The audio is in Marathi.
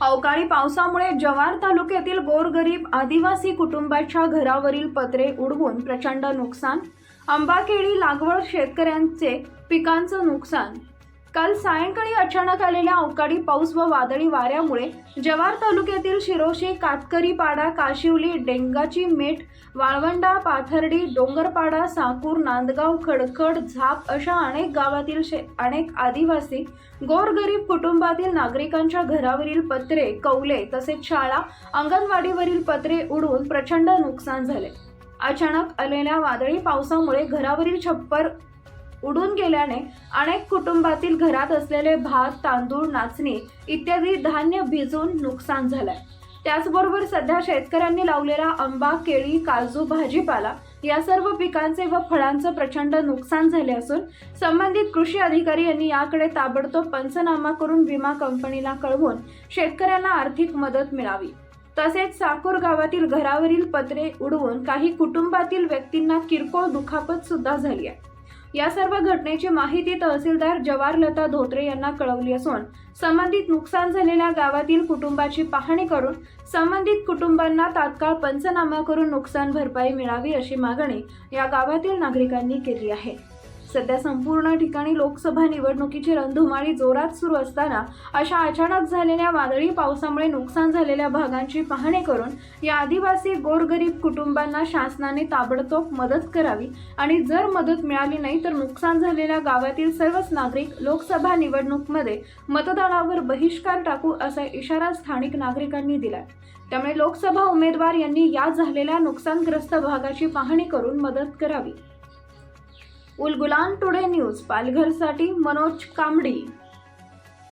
अवकाळी पावसामुळे जव्हार तालुक्यातील गोरगरीब आदिवासी कुटुंबाच्या घरावरील पत्रे उडवून प्रचंड नुकसान आंबाकेळी लागवड शेतकऱ्यांचे पिकांचं नुकसान. काल सायंकाळी अचानक आलेल्या अवकाळी पाऊस व वादळी वाऱ्यामुळे जव्हार तालुक्यातील शिरोशी कातकरीपाडा काशिवली डेंगाची मेट वाळवंडा पाथर्डी डोंगरपाडा साकूर नांदगाव खडखड झाप अशा अनेक गावातील शे अनेक आदिवासी गोरगरीब कुटुंबातील नागरिकांच्या घरावरील पत्रे कौले तसेच शाळा अंगणवाडीवरील पत्रे उडून प्रचंड नुकसान झाले. अचानक आलेल्या वादळी पावसामुळे घरावरील छप्पर उडून गेल्याने अनेक कुटुंबातील घरात असलेले भात तांदूळ नाचणी इत्यादी धान्य भिजून नुकसान झालंय. त्याचबरोबर सध्या शेतकऱ्यांनी लावलेला आंबा केळी काजू भाजीपाला या सर्व पिकांचे व फळांचं प्रचंड नुकसान झाले असून संबंधित कृषी अधिकारी यांनी याकडे ताबडतोब पंचनामा करून विमा कंपनीला कळवून शेतकऱ्यांना आर्थिक मदत मिळावी. तसेच साकूर गावातील घरावरील पत्रे उडवून काही कुटुंबातील व्यक्तींना किरकोळ दुखापत सुद्धा झाली आहे. या सर्व घटनेची माहिती तहसीलदार जवाहरलता धोत्रे यांना कळवली असून संबंधित नुकसान झालेल्या गावातील कुटुंबाची पाहणी करून संबंधित कुटुंबांना तात्काळ पंचनामा करून नुकसान भरपाई मिळावी अशी मागणी या गावातील नागरिकांनी केली आहे. सध्या संपूर्ण ठिकाणी लोकसभा निवडणुकीची रणधुमाळी जोरात सुरू असताना अशा अचानक झालेल्या वादळी पावसामुळे नुकसान झालेल्या भागांची पाहणी करून या आदिवासी गोरगरीब कुटुंबांना शासनाने ताबडतोब मदत करावी आणि जर मदत मिळाली नाही तर नुकसान झालेल्या गावातील सर्वच नागरिक लोकसभा निवडणूकमध्ये मतदानावर बहिष्कार टाकू असा इशारा स्थानिक नागरिकांनी दिला त्यामुळे लोकसभा उमेदवार यांनी या झालेल्या नुकसानग्रस्त भागाची पाहणी करून मदत करावी. उलगुलान टुडे न्यूज पालघरसाठी मनोज कांबडी.